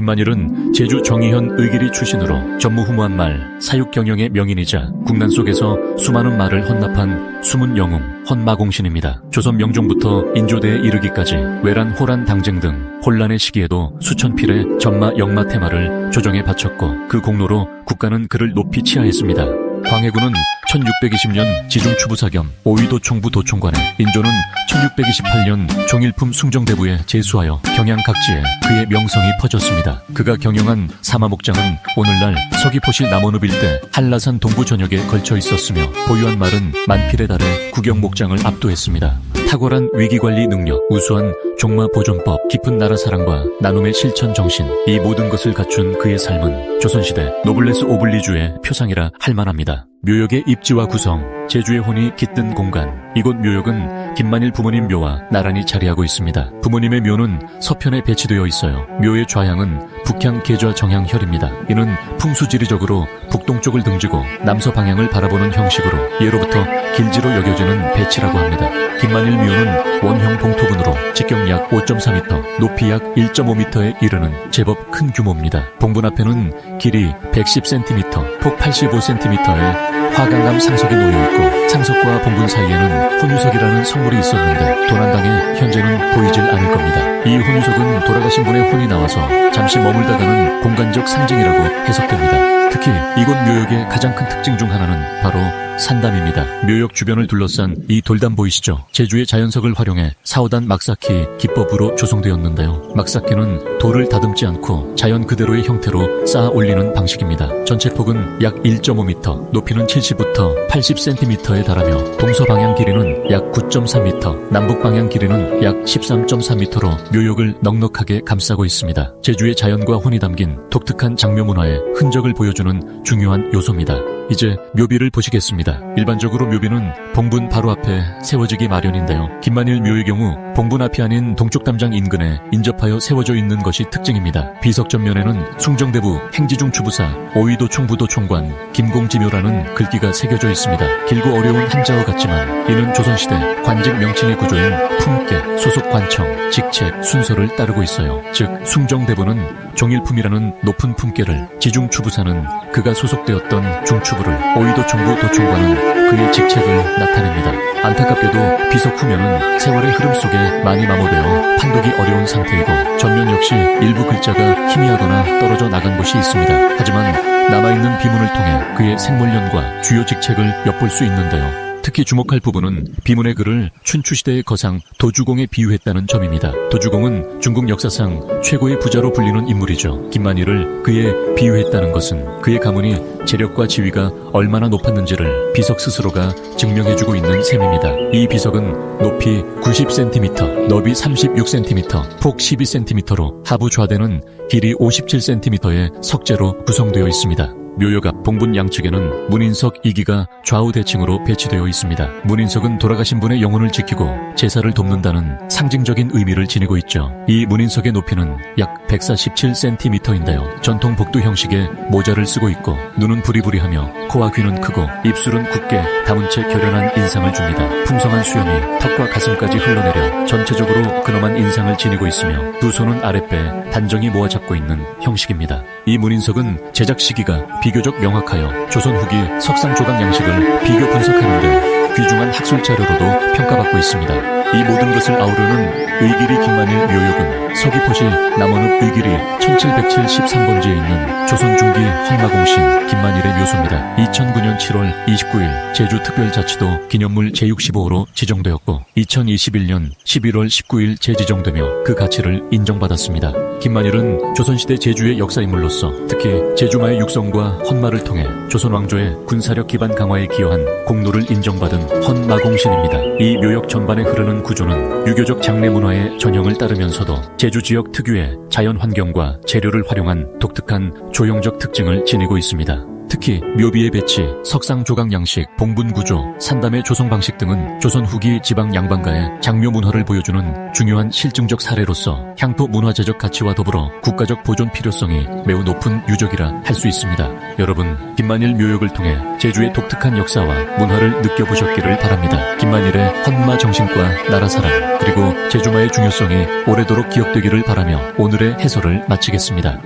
김만일은 제주 정의현 의길이 출신으로 전무후무한 말, 사육 경영의 명인이자 국난 속에서 수많은 말을 헌납한 숨은 영웅, 헌마공신입니다. 조선 명종부터 인조대에 이르기까지 외란, 호란, 당쟁 등 혼란의 시기에도 수천 필의 전마, 역마 테마를 조정에 바쳤고 그 공로로 국가는 그를 높이 치하했습니다. 광해군은 1620년 지중추부사 겸 오위도 총부 도총관에 인조는 1628년 종일품 숭정대부에 제수하여 경양 각지에 그의 명성이 퍼졌습니다. 그가 경영한 사마목장은 오늘날 서귀포시 남원읍 일대 한라산 동부 전역에 걸쳐 있었으며 보유한 말은 만필에 달해 구경목장을 압도했습니다. 탁월한 위기관리 능력, 우수한 종마 보존법, 깊은 나라 사랑과 나눔의 실천 정신, 이 모든 것을 갖춘 그의 삶은 조선시대 노블레스 오블리주의 표상이라 할 만합니다. 묘역의 입지와 구성, 제주의 혼이 깃든 공간, 이곳 묘역은 김만일 부모님 묘와 나란히 자리하고 있습니다. 부모님의 묘는 서편에 배치되어 있어요. 묘의 좌향은 북향 계좌 정향 혈입니다. 이는 풍수지리적으로 북동쪽을 등지고 남서 방향을 바라보는 형식으로 예로부터 길지로 여겨지는 배치라고 합니다. 김만일 묘는 원형 봉토분으로 직경 약 5.4m, 높이 약 1.5m에 이르는 제법 큰 규모입니다. 봉분 앞에는 길이 110cm, 폭 85cm의 화강암 상석이 놓여있고 상석과 봉분 사이에는 혼유석이라는 성물이 있었는데 도난당해 현재는 보이질 않을 겁니다. 이 혼유석은 돌아가신 분의 혼이 나와서 잠시 머물다 가는 공간적 상징이라고 해석됩니다. 특히 이곳 묘역의 가장 큰 특징 중 하나는 바로 산담입니다. 묘역 주변을 둘러싼 이 돌담 보이시죠? 제주의 자연석을 활용해 사오단 막사키 기법으로 조성되었는데요. 막사키는 돌을 다듬지 않고 자연 그대로의 형태로 쌓아 올리는 방식입니다. 전체 폭은 약 1.5m, 높이는 70부터 80cm에 달하며 동서 방향 길이는 약 9.3m, 남북 방향 길이는 약 13.3m로 묘역을 넉넉하게 감싸고 있습니다. 제주의 자연과 혼이 담긴 독특한 장묘 문화의 흔적을 보여주는 중요한 요소입니다. 이제 묘비를 보시겠습니다. 일반적으로 묘비는 봉분 바로 앞에 세워지기 마련인데요. 김만일 묘의 경우 봉분 앞이 아닌 동쪽 담장 인근에 인접하여 세워져 있는 것이 특징입니다. 비석 전면에는 숭정대부 행지중 추부사 오위도 총 부도 총관 김공지묘라는 글귀가 새겨져 있습니다. 길고 어려운 한자어 같지만 이는 조선시대 관직 명칭의 구조인 품계, 소속 관청, 직책, 순서를 따르고 있어요. 즉 숭정대부는 종일품이라는 높은 품계를 지중추부사는 그가 소속되었던 중추부를 오이도 총부 도총관은 그의 직책을 나타냅니다. 안타깝게도 비석 후면은 세월의 흐름 속에 많이 마모되어 판독이 어려운 상태이고 전면 역시 일부 글자가 희미하거나 떨어져 나간 곳이 있습니다. 하지만 남아있는 비문을 통해 그의 생물년과 주요 직책을 엿볼 수 있는데요. 특히 주목할 부분은 비문의 글을 춘추시대의 거상 도주공에 비유했다는 점입니다. 도주공은 중국 역사상 최고의 부자로 불리는 인물이죠. 김만일을 그에 비유했다는 것은 그의 가문이 재력과 지위가 얼마나 높았는지를 비석 스스로가 증명해주고 있는 셈입니다. 이 비석은 높이 90cm, 너비 36cm, 폭 12cm로 하부 좌대는 길이 57cm의 석재로 구성되어 있습니다. 묘역 앞 봉분 양측에는 문인석 2기가 좌우 대칭으로 배치되어 있습니다. 문인석은 돌아가신 분의 영혼을 지키고 제사를 돕는다는 상징적인 의미를 지니고 있죠. 이 문인석의 높이는 약 147cm인데요. 전통 복도 형식의 모자를 쓰고 있고 눈은 부리부리하며 코와 귀는 크고 입술은 굳게 담은 채 결연한 인상을 줍니다. 풍성한 수염이 턱과 가슴까지 흘러내려 전체적으로 근엄한 인상을 지니고 있으며 두 손은 아랫배 단정히 모아 잡고 있는 형식입니다. 이 문인석은 제작 시기가 비 교적 명확하여 조선 후기 석상 조각 양식을 비교 분석하는 데 귀중한 학술 자료로도 평가받고 있습니다. 이 모든 것을 아우르는 의길이 김만일 묘역은 서귀포시 남원읍 의길이 1773번지에 있는 조선 중기 황마공신 김만일의 묘소입니다. 2009년 7월 29일 제주특별자치도 기념물 제65호로 지정되었고 2021년 11월 19일 재지정되며 그 가치를 인정받았습니다. 김만일은 조선시대 제주의 역사인물로서 특히 제주마의 육성과 헌마를 통해 조선 왕조의 군사력 기반 강화에 기여한 공로를 인정받은 헌마공신입니다. 이 묘역 전반에 흐르는 구조는 유교적 장례 문화의 전형을 따르면서도 제주 지역 특유의 자연 환경과 재료를 활용한 독특한 조형적 특징을 지니고 있습니다. 특히 묘비의 배치, 석상 조각 양식, 봉분 구조, 산담의 조성 방식 등은 조선 후기 지방 양반가의 장묘 문화를 보여주는 중요한 실증적 사례로서 향토 문화재적 가치와 더불어 국가적 보존 필요성이 매우 높은 유적이라 할 수 있습니다. 여러분, 김만일 묘역을 통해 제주의 독특한 역사와 문화를 느껴보셨기를 바랍니다. 김만일의 헌마 정신과 나라 사랑, 그리고 제주마의 중요성이 오래도록 기억되기를 바라며 오늘의 해설을 마치겠습니다.